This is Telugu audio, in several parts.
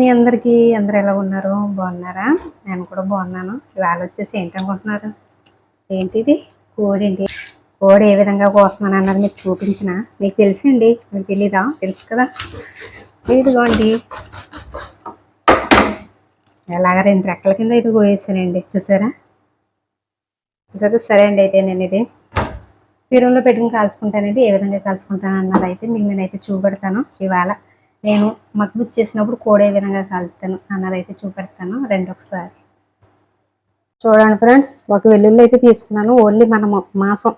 మీ అందరికీ అందరు ఎలా ఉన్నారు? బాగున్నారా? నేను కూడా బాగున్నాను. ఇవాళ వచ్చేసి ఏంటనుకుంటున్నారు ఏంటిది? కోడి ఏంటి కోడి ఏ విధంగా కోస్తున్నాను అన్నది మీకు చూపించిన. మీకు తెలుసండి? మీకు తెలీదా? తెలుసు కదా? ఇదిగోండి. ఎలాగ రెండు రెక్కల కింద ఇది కోయేసానండి చూసారా? చూసారా? సరే అండి అయితే నేను ఇది తీరంలో పెట్టుకుని కాల్చుకుంటానండి. ఏ విధంగా కాల్చుకుంటాను అన్నది అయితే మీకు నేనైతే చూపెడతాను. ఇవాళ నేను మక్బుత్ చేసినప్పుడు కోడే విధంగా కాలుతాను. అన్నది అయితే చూపెడతాను రెండు ఒకసారి. చూడండి ఫ్రెండ్స్ ఒక వెల్లుల్లి అయితే తీసుకున్నాను. ఓన్లీ మనము మాసం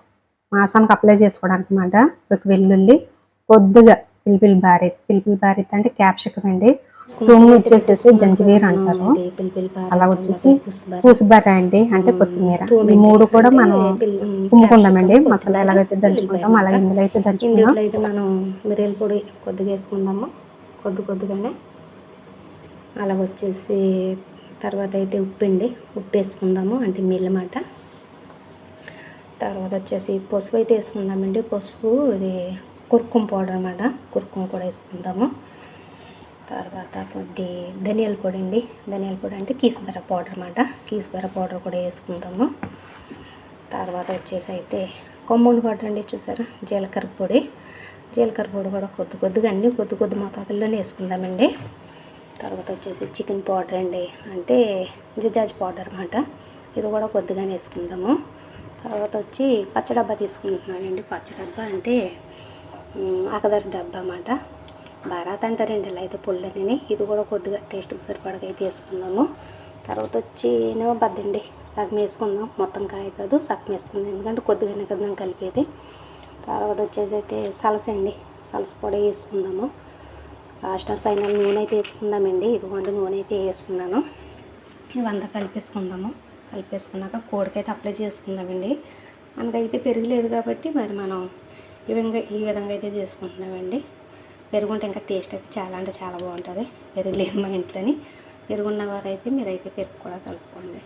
మాసానికి అప్లై చేసుకోవడానికి అనమాట ఒక వెల్లుల్లి కొద్దిగా పిలిపిలి బారెత్ పిలిపిలి బారెత్ అంటే క్యాప్సికం అండి. తుమ్ము వచ్చేసేసి జంజివీర్ అంటారు. అలా వచ్చేసి కూసుబర్ర అండి అంటే కొత్తిమీర. ఈ మూడు కూడా మనం కుమ్ముకుందామండి మసాలా ఎలాగైతే దంచుకుంటాం అలాగే ఇందులో అయితే దంచుకుందాం. అయితే మనం మిరియల పొడి కొద్దిగా వేసుకుందాము. కొద్ది కొద్దిగానే అలా వచ్చేసి తర్వాత అయితే ఉప్పు అండి ఉప్పు వేసుకుందాము అంటే మిల్లమాట. తర్వాత వచ్చేసి పసుపు అయితే వేసుకుందామండి. పసుపు ఇది కుర్కుం పౌడర్ అనమాట కుర్కుం కూడా వేసుకుందాము. తర్వాత కొద్ది ధనియాల పొడి అండి. ధనియాల పొడి అంటే కీసుబెర పౌడర్ అనమాట కీసుబెర పౌడర్ కూడా వేసుకుందాము. తర్వాత వచ్చేసి అయితే కొమ్మూని పౌడర్ అండి చూసారా? జీలకర్ర పొడి. జీలకర్ర పొడి కూడా కొద్ది కొద్దిగా అన్నీ కొద్ది కొద్ది మోతాదుల్లోనే వేసుకుందామండి. తర్వాత వచ్చేసి చికెన్ పౌడర్ అండి. అంటే జిజాజ్ పౌడర్ అనమాట ఇది కూడా కొద్దిగానే వేసుకుందాము. తర్వాత వచ్చి పచ్చడబ్బా తీసుకుంటున్నానండి. పచ్చడబ్బా అంటే మ్, అకదర్ డబ్బా అన్నమాట. బారాత్ అంటారండి ఇలా అయితే పుల్లని ఇది కూడా కొద్దిగా టేస్ట్కి సరిపడగా అయితే వేసుకుందాము. తర్వాత వచ్చి బద్దండి. సగం వేసుకుందాం. మొత్తం కాయ కాదు సగం వేసుకుందాం. ఎందుకంటే కొద్దిగానే కదా కలిపేది. తర్వాత వచ్చేసి అయితే సలస అండి. సలస కూడా వేసుకుందాము. లాస్ట్ ఆర్ ఫైనల్ నూనె అయితే వేసుకుందామండి. ఇదిగోండి నూనె అయితే వేసుకున్నాను. ఇవంతా కలిపేసుకుందాము. కలిపేసుకున్నాక కోడికైతే అప్లై చేసుకుందామండి. మనకైతే పెరుగు లేదు కాబట్టి మరి మనం ఈ విధంగా ఈ విధంగా అయితే చేసుకుంటున్నామండి. పెరుగుంటే ఇంకా టేస్ట్ అయితే చాలా అంటే చాలా బాగుంటుంది. పెరుగు లేదు మా ఇంట్లోని. పెరుగున్న వారైతే మీరైతే పెరుగు కూడా కలుపుకోండి.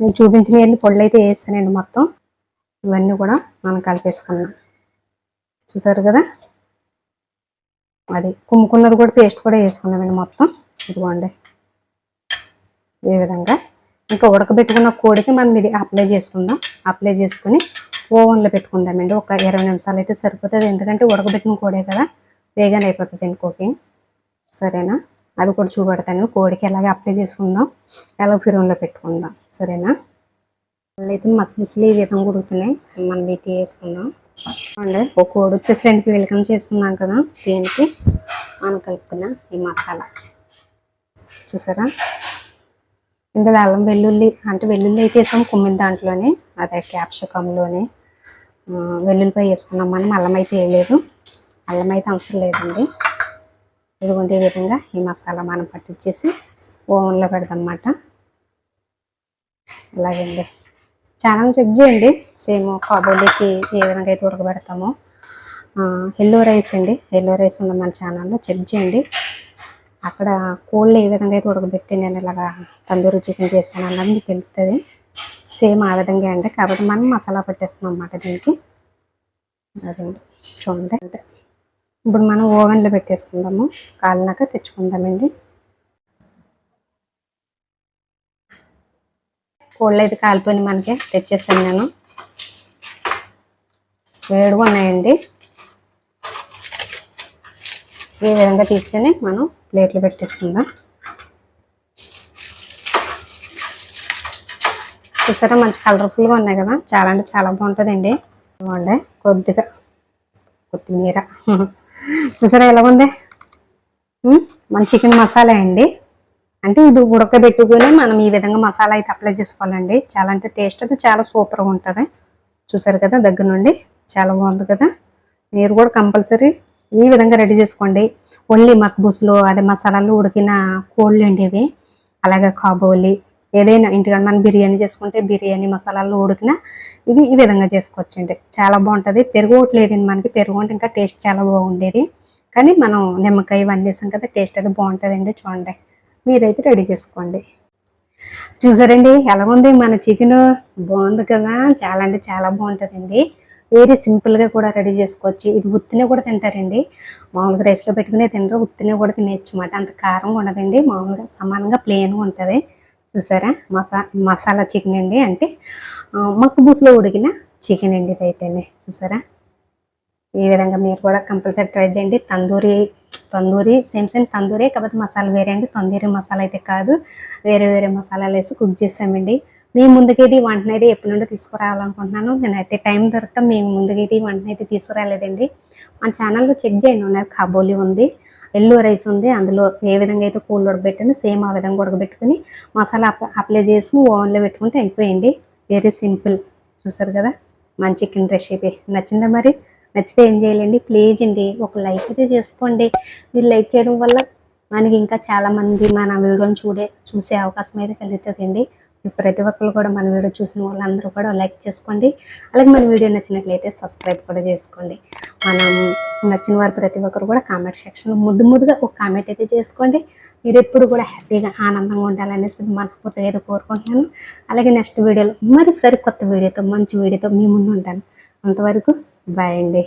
నేను చూపించిన ఎన్ని పొళ్ళు అయితే వేసానండి మొత్తం ఇవన్నీ కూడా మనం కలిపేసుకున్నాం. చూసారు కదా? అది కుమ్ముకున్నది కూడా పేస్ట్ కూడా వేసుకున్నామండి మొత్తం. ఇదిగోండి. ఈ విధంగా ఇంకా ఉడకబెట్టుకున్న కోడికి మనం ఇది అప్లై చేసుకుందాం. అప్లై చేసుకుని ఓవెన్లో పెట్టుకుందామండి. ఒక ఇరవై నిమిషాలు అయితే సరిపోతుంది. ఎందుకంటే ఉడకబెట్టిన కోడే కదా వేగానే అయిపోతుంది కుకింగ్ సరేనా? అది కూడా చూపెడతాను. కోడికి ఎలాగ అప్లై చేసుకుందాం ఎలా ఫిరంలో పెట్టుకుందాం. సరేనా? అయితే మసి ముసలి ఈ విధంగా ఉడుకుతున్నాయి. మనం అయితే వేసుకుందాం. అండి ఒక కోడి వచ్చేసి రెండు పీలకం చేసుకున్నాం కదా దీనికి మనం కలుపుకున్న ఈ మసాలా. చూసారా? ఇందులో అల్లం వెల్లుల్లి అంటే వెల్లుల్లి అయితే వేసాం కుమ్మిన దాంట్లోనే అదే క్యాప్సికంలోనే ఆ, వెల్లుల్లిపాయ వేసుకున్నాం మనం అల్లం అయితే వేయలేదు. అల్లం అయితే అవసరం లేదండి. ఇదిగోండి ఈ విధంగా ఈ మసాలా మనం పట్టించేసి ఓవెన్లో పెడదాం అన్నమాట అలాగండి. ఛానల్ చెక్ చేయండి. సేమ్ కాబోలికి ఏ విధంగా అయితే ఉడకబెడతామో. ఎల్లో రైస్ అండి. ఎల్లో రైస్ ఉన్న మన ఛానల్లో చెక్ చేయండి. అక్కడ కోళ్ళు ఏ విధంగా అయితే ఉడకబెట్టి నేను ఇలాగా తందూరి చికెన్ చేశాను అన్నది మీకు తెలుస్తుంది సేమ్ ఆ విధంగా అండి. కాబట్టి మనం మసాలా పట్టేస్తున్నాం అన్నమాట దీనికి. అదండి. చూడండి. అంటే ఇప్పుడు మనం ఓవెన్లో పెట్టేసుకుందాము. కాలినాక తెచ్చుకుందామండి. కోళ్ళు అయితే కాలిపోయి మనకి. తెచ్చేసాను నేను. వేడిగా ఉన్నాయండి. ఈ విధంగా తీసుకొని మనం ప్లేట్లు పెట్టేసుకుందాం. చూసారా మంచి కలర్ఫుల్గా ఉన్నాయి కదా. చాలా అంటే చాలా బాగుంటుందండి. బాగుండే కొద్దిగా కొత్తిమీర. చూసారా ఎలా ఉంది మంచి మన చికెన్ మసాలా అండి. అంటే ఇది ఉడకబెట్టుకొని మనం ఈ విధంగా మసాలా అయితే అప్లై చేసుకోవాలండి. చాలా అంటే టేస్ట్ అయితే చాలా సూపర్గా ఉంటుంది. చూసారు కదా దగ్గర నుండి? చాలా బాగుంది కదా? మీరు కూడా కంపల్సరీ ఈ విధంగా రెడీ చేసుకోండి. ఓన్లీ మక్బూస్లో అదే మసాలాలు ఉడికిన కోళ్ళు అండి ఇవి. అలాగే కాబోలి ఏదైనా ఇంటికాడ మనం బిర్యానీ చేసుకుంటే బిర్యానీ మసాలాలు ఉడికిన ఇవి ఈ విధంగా చేసుకోవచ్చండి. చాలా బాగుంటుంది. పెరుగు ఒకటి లేదండి మనకి. పెరుగు అంటే ఇంకా టేస్ట్ చాలా బాగుండేది. కానీ మనం నిమ్మకాయ ఇవన్నీ వేసాం కదా టేస్ట్ అది బాగుంటుందండి చూడండి. మీరైతే రెడీ చేసుకోండి. చూసారండి ఎలా ఉంది మన చికెన్ బాగుంది కదా. చాలా అంటే చాలా బాగుంటుందండి. వేరే సింపుల్గా కూడా రెడీ చేసుకోవచ్చు. ఇది ఉత్తినే కూడా తింటారండి. మామూలుగా రైస్లో పెట్టుకునే తినరు ఉత్తినే కూడా తినేయచ్చు అన్నమాట. అంత కారం ఉండదండి. మామూలుగా సమానంగా ప్లెయిన్గా ఉంటుంది. చూసారా? మసా మసాలా చికెన్ అండి. అంటే ఆ, మక్కు బూసులో ఉడికిన చికెన్ అండి ఇది అయితేనే చూసారా? ఈ విధంగా మీరు కూడా కంపల్సరీ ట్రై చేయండి. తందూరి తందూరి సేమ్ సేమ్ తందూరి కాకపోతే మసాలా వేరే అండి. తందూరి మసాలా అయితే కాదు. వేరే వేరే మసాలాలు వేసి కుక్ చేసామండి మేము ముందుగా ఇది వంటని అయితే ఎప్పటి నుండి తీసుకురావాలనుకుంటున్నాను. నేనైతే టైం దొరక మేము ముందుకి ఇది వంటనైతే తీసుకురాలేదండి. మన ఛానల్లో చెక్ చేయండి. ఉన్నారు కాబోలి ఉంది. ఎల్లో రైస్ ఉంది. అందులో ఏ విధంగా అయితే కూల్ ఉడకబెట్టాను సేమ్ ఆ విధంగా ఉడకబెట్టుకుని మసాలా అప్లై చేసి ఓవెన్లో పెట్టుకుంటే అయిపోయింది. Very simple. చూసారు కదా? మన చికెన్ రెసిపీ. నచ్చిందా మరి? నచ్చితే ఏం చేయాలండి? ప్లీజ్ అండి ఒక లైక్ అయితే చేసుకోండి. మీరు లైక్ చేయడం వల్ల మనకి ఇంకా చాలామంది మన వీడియోని చూడే చూసే అవకాశం అయితే కలుగుతుందండి. ప్రతి ఒక్కరు కూడా మన వీడియో చూసిన వాళ్ళందరూ కూడా లైక్ చేసుకోండి. అలాగే మన వీడియో నచ్చినట్లయితే సబ్స్క్రైబ్ కూడా చేసుకోండి. మనం నచ్చిన వారు ప్రతి ఒక్కరు కూడా కామెంట్ సెక్షన్లో ముద్దు ముద్దుగా ఒక కామెంట్ అయితే చేసుకోండి. మీరు ఎప్పుడు కూడా హ్యాపీగా ఆనందంగా ఉండాలనేసి మనస్ఫూర్తిగా అయితే కోరుకుంటున్నాను. అలాగే నెక్స్ట్ వీడియోలో మరి సరికొత్త వీడియోతో మంచి వీడియోతో మీ ముందు ఉంటాను. అంతవరకు బాయ్ అండి.